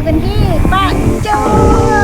อยู่กันที่ปะจู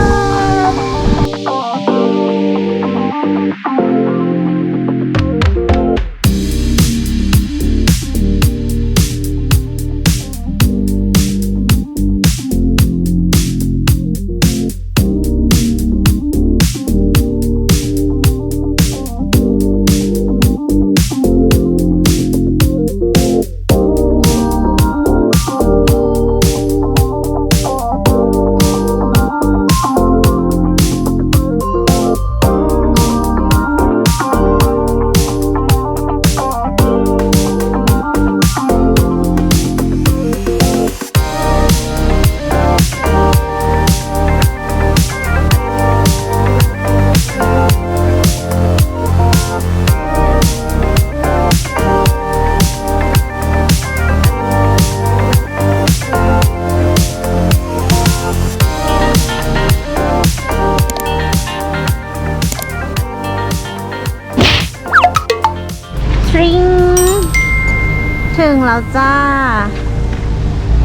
แล้วจ้า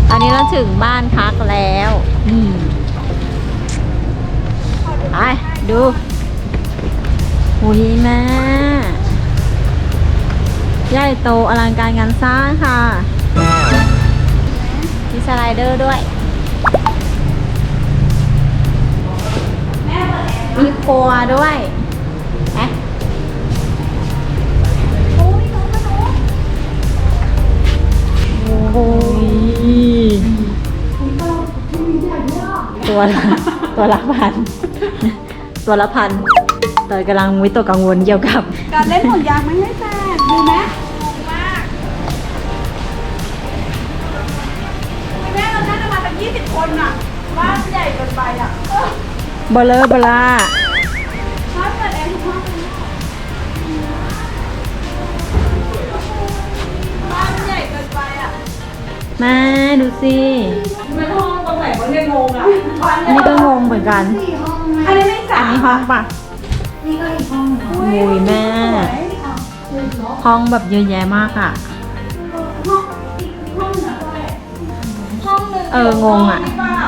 ตอนนี้เราถึงบ้านพักแล้วนี่ไปดูอุ้ยแม่ใหญ่โตอลังการงานสร้างค่ะ มีสไลเดอร์ด้วย มีครัวด้วย ตัวละตัวละพัน ตัวละพันเตยกำลังวิตกกังวลเกี่ยวกับ การเล่นห่วงยางไม่ให้แฟนดูไหมแม่เราน่าจะมาเป็นยี่สิบคนอะบ้านใหญ่เกินไปอะเบลเลอร์เบลาบ้านเปิดแอร์ทุกห้องบ้านใหญ่เกินไปอะแม่ดูสิไม่ห้องต รงไหนวะเนี่ยงงอะบ้านอันนี้ก็งงเหมือนกันอันนี้ไม่สาอันมนี้ห้องปะโอ้ยแม่ห้องแบบเยอะแยะมากอะ ห้องอีกห้องหนึ่งห้องหนึ่งเอองงอะหรืเปล่า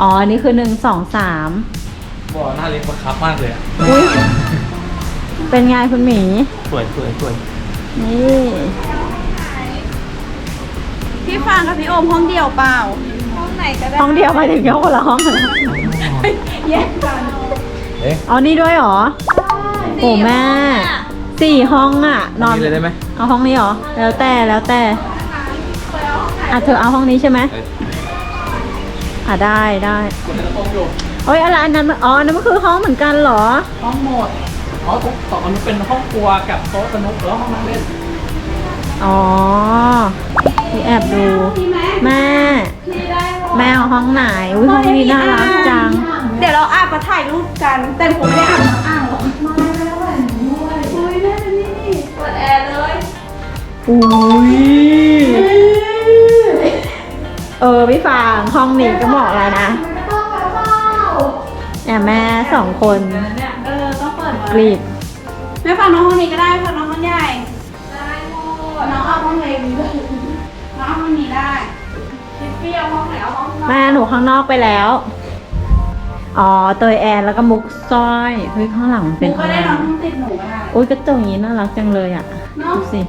อ๋อ อันนี้คือหนึ่งสองสามบ่อหน้าเล็กบังคับมากเลยอะอุ้ยเป็นไงคุณหมี สวยสวยสวยนี่ พี่ฟางกับพี่โอมห้องเดียวเปล่าห้อง ไหนก็ได้ห้องเดียวมาถึงเดียวคนละห้องเลยแยกกันเอ๊ะอ๋อนี่ด้วยเหรอโอ้แม่สี่ห้องอะ นอนนี่เลยได้ไหมเอาห้องนี้เหรอ แล้วแต่แล้วแต่อะเธอเอาห้องนี้ใช่ไหมเอ้ยอะได้ได้โอ้ยอะไรอันนั้นมันอ๋ออันนั้นมันคือห้องเหมือนกันเหรอ ห้องหมดอ๋อทุกสองอันนี้เป็นห้องครัวกับโต๊ะสนุกแล้วห้องนั่งเล่นอ๋อพี่แอบดูแม่พี่ได้หมด แม่เอาห้องไหนอุ้ยห้องนี้น่ารักจัง เดี๋ยวเราอาบมาถ่ายรูปกัน แต่ผมไม่ได้อาบน้ำอ่างหรอกมาแล้วแหวนด้วยอุ้ยแม่ดูนี่เปิดแอร์เลยอุ้ยเออพี่ฟางห้องนี้ก็เหมาะแล้วนะเนี่ยแม่สองคนเนี่ยเออต้องเปิดกรีบแม่ฟังน้องห้องนี้ก็ได้ฟังน้องห้องใหญ่ได้หมดน้องเอาห้องเล็กน้องเอาห้องนี้ได้ แม่หนูข้างนอกไปแล้ว อ๋อเตยแอนแล้วก็มุกสร้อยเฮ้ยข้างหลังมันเป็นหนูก็อะไรได้น้องห้องติดหนูก็ได้อุ้ยกระจกอย่างนี้น่ารักจังเลยอะเนาะดูสิ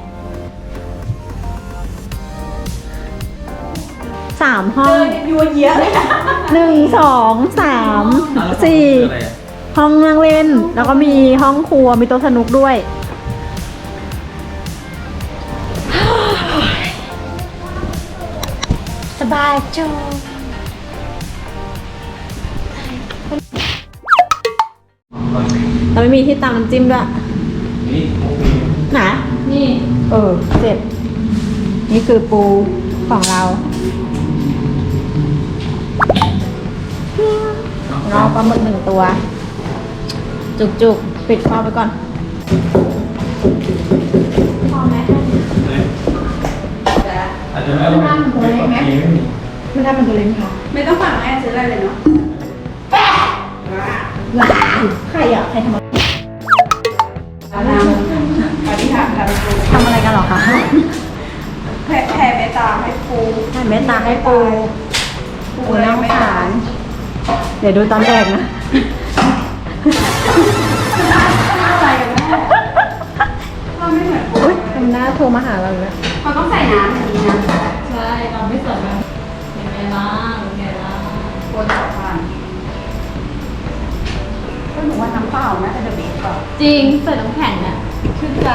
สามห้เจองอยัวเยียเลยนะหนึ่งสองสามสี่คืออะไรอะห้องนั่งเล่น แล้วก็มีห้องครัวมีโต๊ะสนุกด้วย สบายจั ไม่มีที่ตำน้ำจิ้มด้วยนี่โอ้โหนะนี่ เออเสร็จนี่คือปูของเรา รอปลาหมึกหนึ่งตัวจุกๆปิดคอไปก่อน พอไหมเลยอาจจะไม่เอาไม่ปรับเองไม่มีไม่ได้มันตัวเล็กค่ะไม่ต้องฝากแม่ซื้ออะไรเลยเนาะ ใครอะใครทำอะไรทำอธิษฐานกันปูทำอะไรกันหรอคะแผ่แผ่เมตตาให้ปูให้เมตตาให้ปูปูน้ำสารเดี๋ยวดูตอนแดกนะอะไรกันแม่เราไม่เหมือนอุ้ยทำหน้าโทรมาหาเราแล้วเขาต้องใส่น้ำอย่างนี้นะ ใช่เราไม่สนนะยังไงล่ะยังไงล่ะคนต่อพันก็ หนูว่าน้ำเปล่านะจะเบสก่อนจริงใส่น้ำแข็งอะชื่นใจ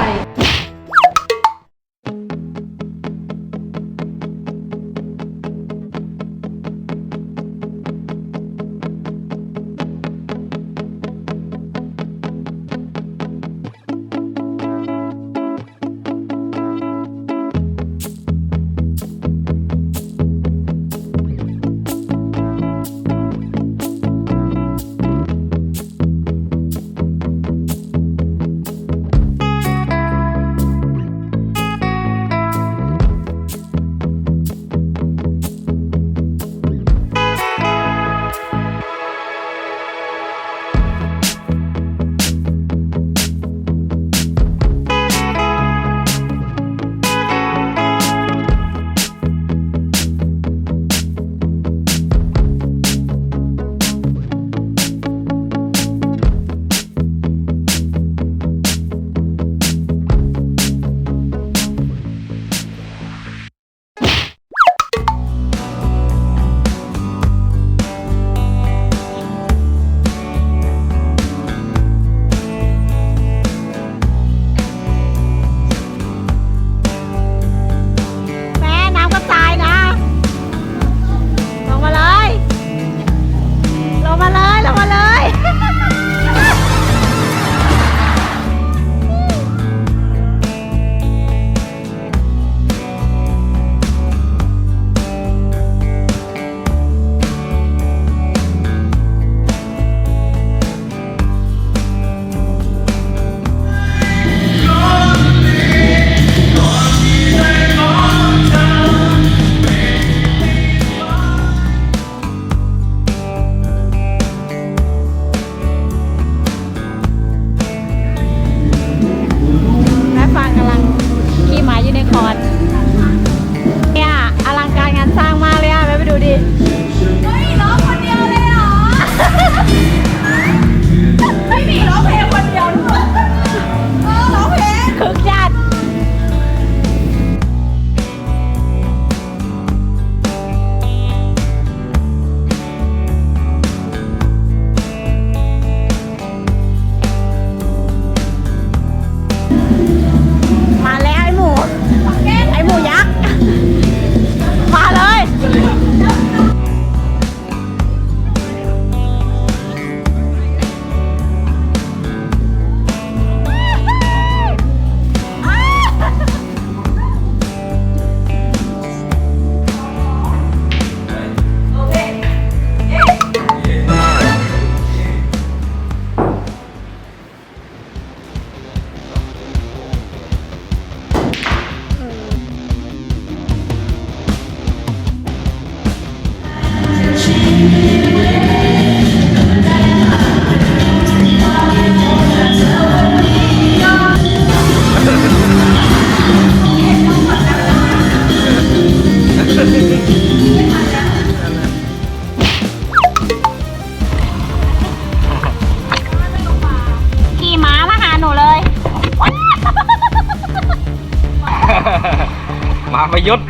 ยุทธ์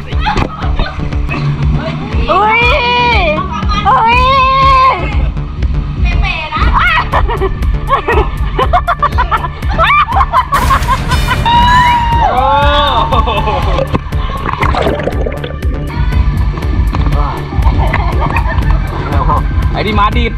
อุ้ยอุ้ยเป๋ๆนะโอ้ไอ้ที่มาดีด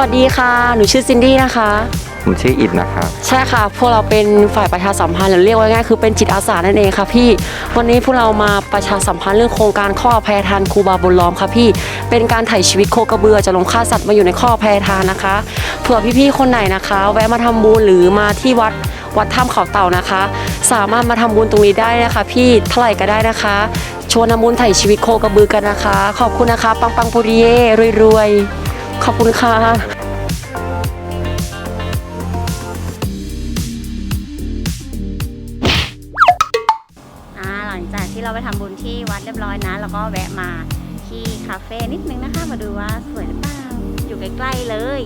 วัสดีค่ะ หนูชื่อซินดี้นะคะ ผมชื่ออิดนะครับ ใช่ค่ะ พวกเราเป็นฝ่ายประชาสัมพันธ์หรือเรียกว่าง่ายๆคือเป็นจิตอาสานั่นเองค่ะพี่ วันนี้พวกเรามาประชาสัมพันธ์เรื่องโครงการข้ออภัยทานครูบาบุญล้อมค่ะพี่ เป็นการไถ่ชีวิตโคกระเบือจะลงฆ่าสัตว์มาอยู่ในข้ออภัยทานนะคะ เผื่อพี่ๆคนไหนนะคะ แวะมาทำบุญหรือมาที่วัดวัดถ้ำเขาเต่านะคะ สามารถมาทำบุญตรงนี้ได้นะคะ พี่เท่าไหร่ก็ได้นะคะ ชวนทำบุญไถ่ชีวิตโคกระบือกันนะคะ ขอบคุณนะคะ ปังปังปุริเย่รวยๆ ขอบคุณค่ะหลังจากที่เราไปทำบุญที่วัดเรียบร้อยนะ แล้วก็แวะมาที่คาเฟ่นิดนึงนะคะ มาดูว่าสวยหรือเปล่า อยู่ใกล้ๆเลย